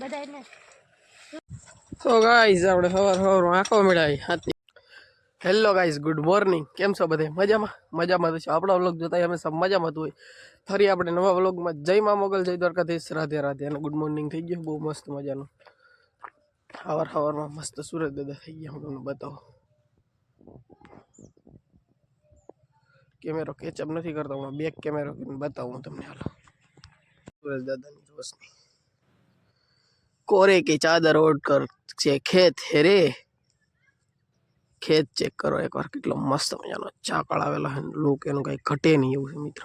બધાને તો ગાઈઝ આપણે સવાર સવાર આંખો મેળાવી હાથી હેલો ગાઈઝ ગુડ મોર્નિંગ કેમ છો બધે? મજામાં? મજામાં તો છો. આપણો વ્લોગ જોતા સબ મજામાં હતું હોય. ફરી આપણે નવા વ્લોગમાં જય મા મોગલ, જય દ્વારકાધીશ, રાધે રાધે. અને ગુડ મોર્નિંગ થઈ ગયું. બહુ મસ્ત મજાનું. સવાર સવારમાં મસ્ત સુરત દાદા થઈ ગયા. હું તમને બતાવું. કેમેરો કેચઅપ નથી કરતો, હમણાં બેક કેમેરો બતાવું હું તમને હાલો. સુરજ દાદાની રોશની કોરે की चादर ओढ़ कर છે ખેત હે રે ખેત ચેક કરો એકવાર કેટલો મસ્ત મજાનો ચાકળ આવેલો છે લુક એનું કઈ ઘટે નહીં એવું છે મિત્ર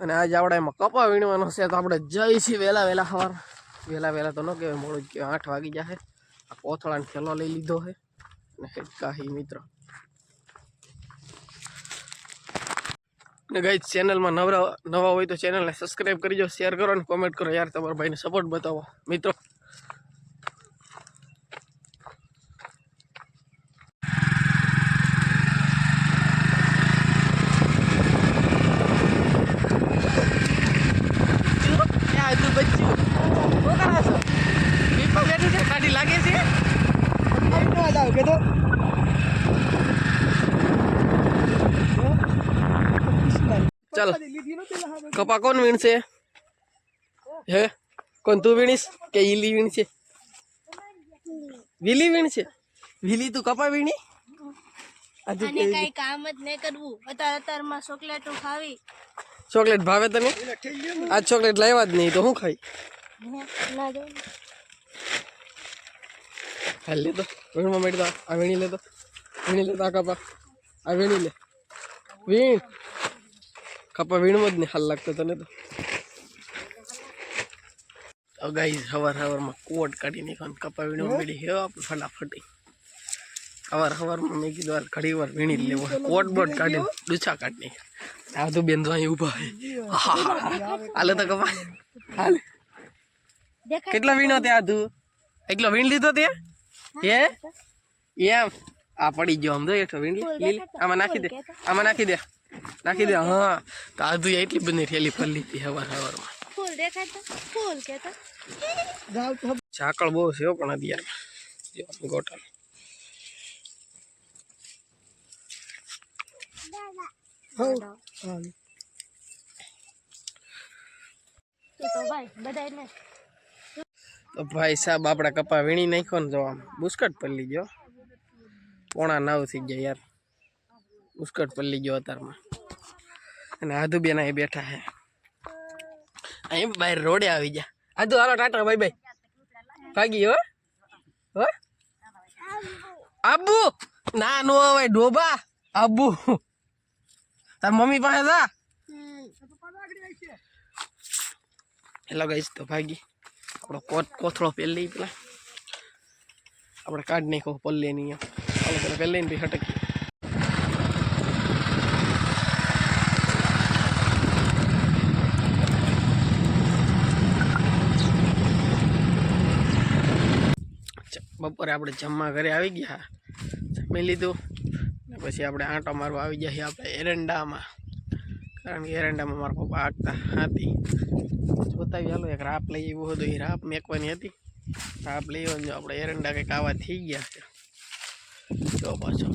અને આજ આપણે એમાં કપા વીણવાનો છે તો આપણે જઈ છીએ વહેલા વહેલા સવાર વહેલા વહેલા તો ન કહેવાય મોડું જ કહેવાય આઠ વાગી જશે આ કોથળાને થેલો લઈ લીધો છે ને હેડકા હી મિત્ર ને ગઈ ચેનલમાં નવરા નવા હોય તો ચેનલને સબસ્ક્રાઈબ કરજો શેર કરો અને કોમેન્ટ કરો યાર તમારા ભાઈને સપોર્ટ બતાવો મિત્રો. કરો કાઢી લાગે છે કે તો ચાલ. કપા કોણ વીણશે? હે? કોણ તું વીણીશ કે ઈલી વીણશે? વીલી વીણશે? વીલી તું કપા વીણી? આજે અને કઈ કામ જ ન કરવું. અત્યારે અત્યારમાં ચોકલેટો ખાવી. ચોકલેટ ભાવે તને? આ ચોકલેટ લાવ્યા જ નહીં તો હું ખાઈ? ના હાલ લે તો વીણમાં મેળતા આ વીણી લે તો. વીણી લે તો આ કપા. આ વીણી લે. વીણ. કપા વીણમાં જ નહીં હાલ લાગતો તને તો. અગાઈ હવાર સવાર સવારમાં કોટ કાઢી નાખવાનું કપા વીણવા મળી હે આપણે ફટાફટી. સવાર હવારમાં મેં કીધું હાલ ઘડી વાર વીણી લેવો. કોટ બોટ કાઢી ડૂછા કાઢી નાખ્યા. આ તો બેન તો અહીં ઊભા હાલે તો કપા. હાલે. કેટલો વીણો ત્યાં તું? એટલો વીણ લીધો ત્યાં? હે એમ? આ પડી ગયો આમ તો એટલો વીણ લે. લે, લે. આમાં નાખી દે. આમાં નાખી દે. નાખી દે હા. તો આ તું એટલી બધી થેલી ફરી લીધી હવાર હવારમાં. ફૂલ દેખાય તો? ફૂલ કેતો. ઝાકળ બહુ છે પણ આમ ગોટલ તો ભાઈ સાહેબ આપણે કપા વીણી નાખ્યો ને જો આમ. બુસ્કટ પલ્લી ગયો. પોણા નવ થઈ ગયા યાર. બુસ્કટ પલ્લી ગયો અત્યારમાં અને આધુ બેન અહીં બેઠા હે અહીં બહાર રોડે આવી ગયા. આધુ, હાલો, ટાટા ભાઈ ભાઈ ભાગી, હો. હો. આબુ! ના, નો હવે ડોબા. આબુ. તાર મમ્મી પાસે જા. હેલો ગઈશ તો ભાગી. આપણો કોટ, કોથળો પહેલી પેલા. આપણે કાઢ નાખો પલ્લે ની ચાલો પેલા પહેલે ને બી હટકી બપોરે આપણે જમવા ઘરે આવી ગયા, જમી લીધું. ને પછી આપણે આંટો મારવા આવી છીએ આપણે એરંડામાં. કારણ કે એરંડામાં મારા પપ્પા આગતા હતી. જોતા ચાલો એક રાપ લઈ એવું હતું, એ રાપ મેકવાની હતી. રાપ લઈ આવ્યો જો આપણે એરંડા કંઈક આવા થઈ ગયા છે. જો પાછો.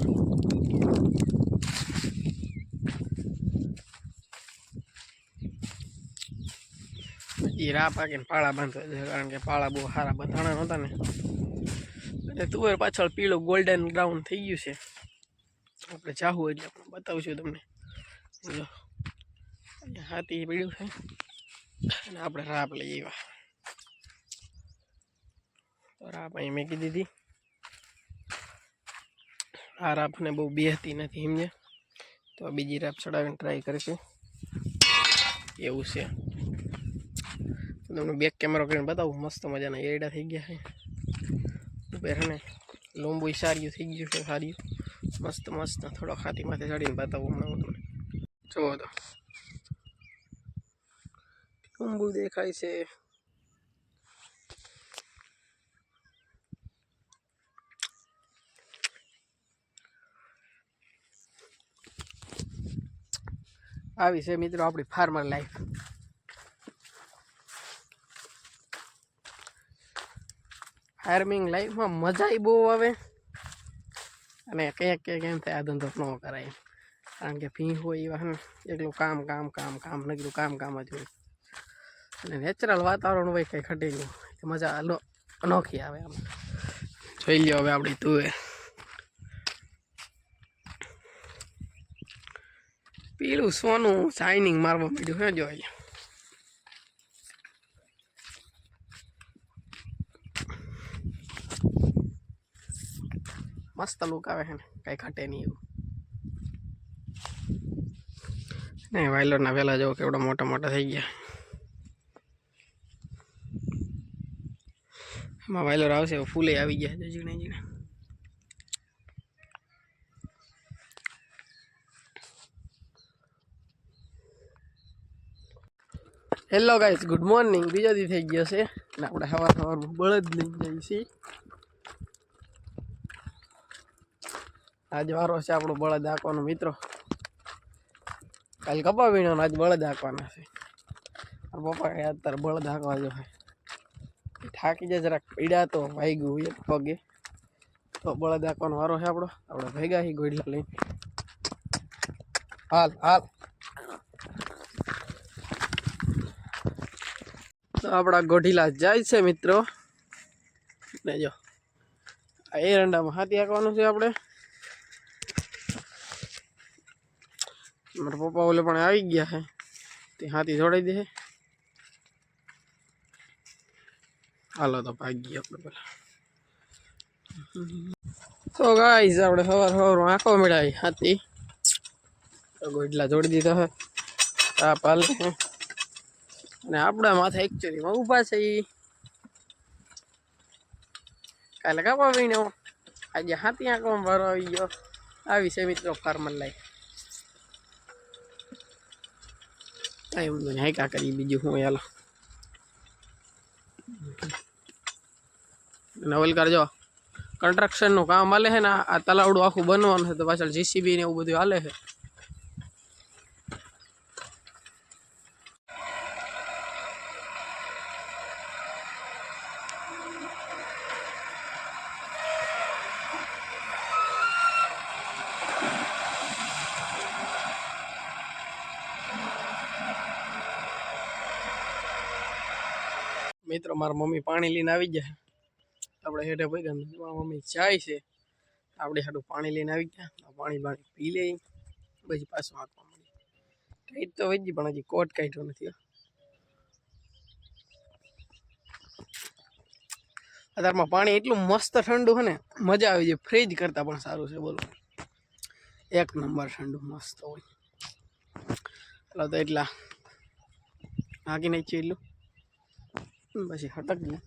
એ રાપ આખીને પાળા બાંધવા છે, કારણ કે પાળા બહુ સારા બંધાણા નહોતા ને. એટલે તુવેર પાછળ પીળું ગોલ્ડન બ્રાઉન થઈ ગયું છે. આપણે ચાહું એટલે આપણે બતાવશું તમને. બોલો હાથી પીળું છે. અને આપણે રાપ લઈ આવ્યા. તો રાપ અહીં મેકી દીધી. આ રાપને બહુ બેહતી નથી એમને. તો બીજી રાપ ચડાવીને ટ્રાય કરીશું. એવું છે. તમને બેક કેમેરો કરીને બતાવું. મસ્ત મજાના એરડા થઈ ગયા છે. ઉપર લોંબુ સાર્યું થઈ ગયું છે, સાર્યું. મસ્ત મસ્ત. થોડો ખાતી માથે ચડીને બતાવું હમણાં હું તમને. જુઓ તો. લોંબુ દેખાય છે. આવી છે મિત્રો આપણી ફાર્મર લાઈફ ફાર્મિંગ લાઈફમાં મજા બહુ આવે. અને ક્યાંક ક્યાંક એમ થાય આ ધંધો ન કરાય. કારણ કે ફી હોય એવા ને એકલું કામ કામ કામ કામ નકરું કામ કામ જ હોય. અને નેચરલ વાતાવરણ હોય કંઈ ખટી ગયું મજા અલો અનોખી આવે આમ. જોઈ લ્યો હવે આપણી તુએ પીળું સોનું શાઇનિંગ મારવા માંડ્યું હે જોઈએ મસ્ત લુક આવે છે ને. કઈ ઘટે નહીં એવું. નહીં વાયલરના વહેલા જવો કેવડા મોટા મોટા થઈ ગયા. એમાં વાયલર આવશે ફૂલે આવી ગયા જીણે ઝીણે હેલો ગાઈસ ગુડ મોર્નિંગ બીજો દી થઈ ગયો છે. અને આપણે સવાર સવારમાં બળદ લઈ જઈએ છીએ. આજ વારો છે આપણો બળદ હાંકવાનો, મિત્રો. કાલ કપા વીણો આજ બળદ હાંકવાના છે. પપ્પા કહે, અત્યારે બળદ હાંકવા જો થાકી જાય જરાક, પીડા તો વાગ્યું એક પગે. તો બળદ હાંકવાનો વારો છે આપણો. આપણે ભેગા હી ગોડલા લઈને. હાલ હાલ. તો આપણા ગોઢીલા જાય છે, મિત્રો. ને જો એરંડામાં હાથી હાંકવાનું છે આપણે. મારા પપ્પા ઓલે પણ આવી ગયા છે તે હાથી જોડાઈ દે હાલો તો ભાગી આપણે પેલા. તો ગાઈસ આપણે સવાર સવારમાં આંખો મેળાવી હાથી. ગોડલા જોડી દીધો છે આ પાલ અને આપણા માથે એકચ્યુઅલીમાં ઊભા છે કાલે કાપા પીને આજે હાથી આંખમાં ભરો આવી ગયો. આવી છે મિત્રો ફાર્મર લાઈફ. કાંઈ વાંધો નહીં હાઈકા કરી બીજું હું યાલો નવલ કરજો કન્સ્ટ્રક્શનનું કામ હાલે છે ને આ તલાવડું આખું બનવાનું છે તો પાછળ જીસીબી ને એવું બધું હાલે છે મિત્રો, મારા મમ્મી પાણી લઈને આવી ગયા. આપણે હેઠે પગ્યા મારા મમ્મી જાય છે. આપણે હાડું પાણી લઈને આવી ગયા. પાણી પાણી પી લઈ. પછી પાછું હાંકવા મળી ટાઈટ તો વજી પણ હજી કોટ કાઢ્યો નથી. અત્યારમાં પાણી એટલું મસ્ત ઠંડુ છે ને, મજા આવી જાય. ફ્રીજ કરતાં પણ સારું છે, બોલો. એક નંબર ઠંડુ, મસ્ત હોય. ચાલો તો એટલા. હાંકી નાખીએ એટલું. પછી હટક ગયા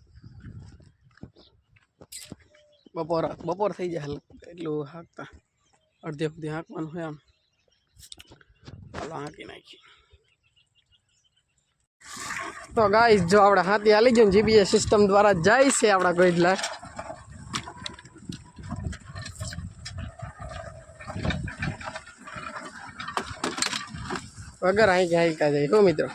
બપોર બપોર થઈ જાય હાલ એટલું હાંકતા. અડધે સુધી હાંકવાનું હોય આમ. ચાલો હાંકી નાખીએ. તો ગાઈસ જો આપણે હાથી હાલી ગયો જીપીએસ સિસ્ટમ દ્વારા જાય છે આપણા ગોઈડલા વગર હાંકી હાંકા જાય. હો મિત્રો.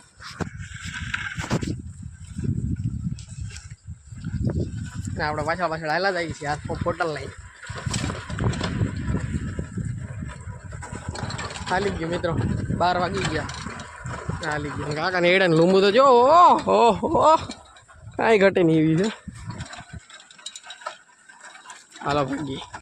ને આપણે પાછળ પાછળ હાલા જઈએ છીએ. આ હોટલ લઈ. હાલી ગયું મિત્રો. બાર વાગી ગયા. હાલી ગયું. કાકા ને એડા લીંબુ તો જો. ઓહો, હો. કાંઈ ઘટે નહીં એવી છે. હાલો ભાગી